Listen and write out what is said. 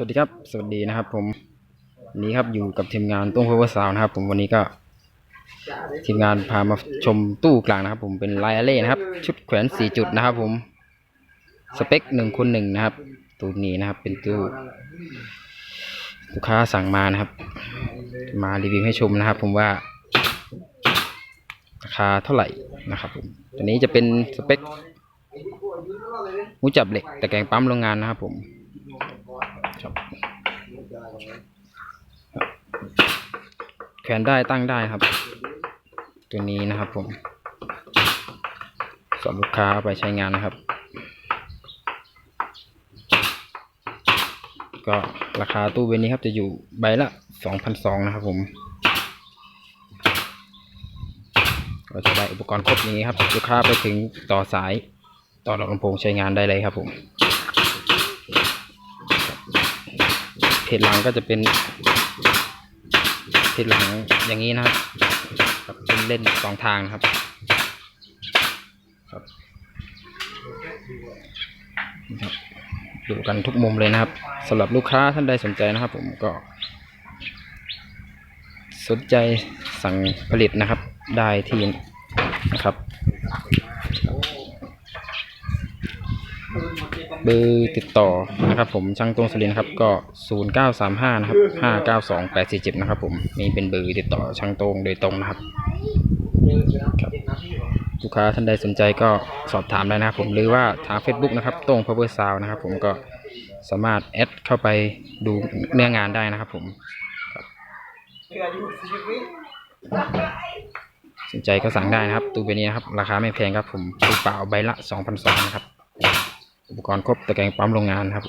สวัสดีครับ สวัสดีนะครับ ผมวันนี้ครับอยู่กับทีมงานตุ้งพาวเวอร์ซาวนะครับ ผมวันนี้ก็ทีมงานพามาชมตู้กลางนะครับ ผมเป็นไลอาเล่นะครับ ชุดแขวนสี่จุดนะครับ ผมสเปคหนึ่งคูณหนึ่งนะครับ ตู้นี้นะครับ เป็นตู้ลูกค้าสั่งมานะครับ มารีวิวให้ชมนะครับ ผมว่า ราคาเท่าไหร่นะครับผมตัวนี้จะเป็นสเปคหูจับเหล็กแต่แกรงปั๊มโรงงานนะครับ ผม ครับแขวนได้ตั้งได้ครับ ตัวนี้นะครับผมสำหรับลูกค้าไปใช้งานนะครับ ก็ราคาตู้เบนนี้ครับจะอยู่ใบละสองพันสองนะครับผมก็จะได้อุปกรณ์ครบอย่างนี้ครับลูกค้าไปถึงต่อสายต่อหลอดลำโพงใช้งานได้เลยครับผม จหลังก็จะเป็นเพจหลังอย่างนี้นะครับครับเป็นเล่นสองทางนะครับ ครับนี่ครับดูกันทุกมุมเลยนะครับสำหรับลูกค้าท่านใดสนใจนะครับ ผมก็ สนใจสั่งผลิตนะครับ ได้ที่นะครับ เบอร์ติดต่อนะครับผมช่างตรงสุรินครับก็ 0935 นะครับ 592 847 นะครับผมนี่เป็นเบอร์ติดต่อช่างตรงโดยตรงนะครับครับลูกค้าท่านใดสนใจก็สอบถามได้นะครับผมหรือว่าทาง Facebook นะครับตรง Power Sound นะครับผมก็สามารถแอดเข้าไปดูเนื้องานได้นะครับผมสนใจก็สั่งได้นะครับ ตู้เบนี้นะครับ ราคาไม่แพงครับผมตู้เปล่าใบละ 2,200นะครับ อุปกรณ์ครบตะแกรงปั๊มโรงงานครับ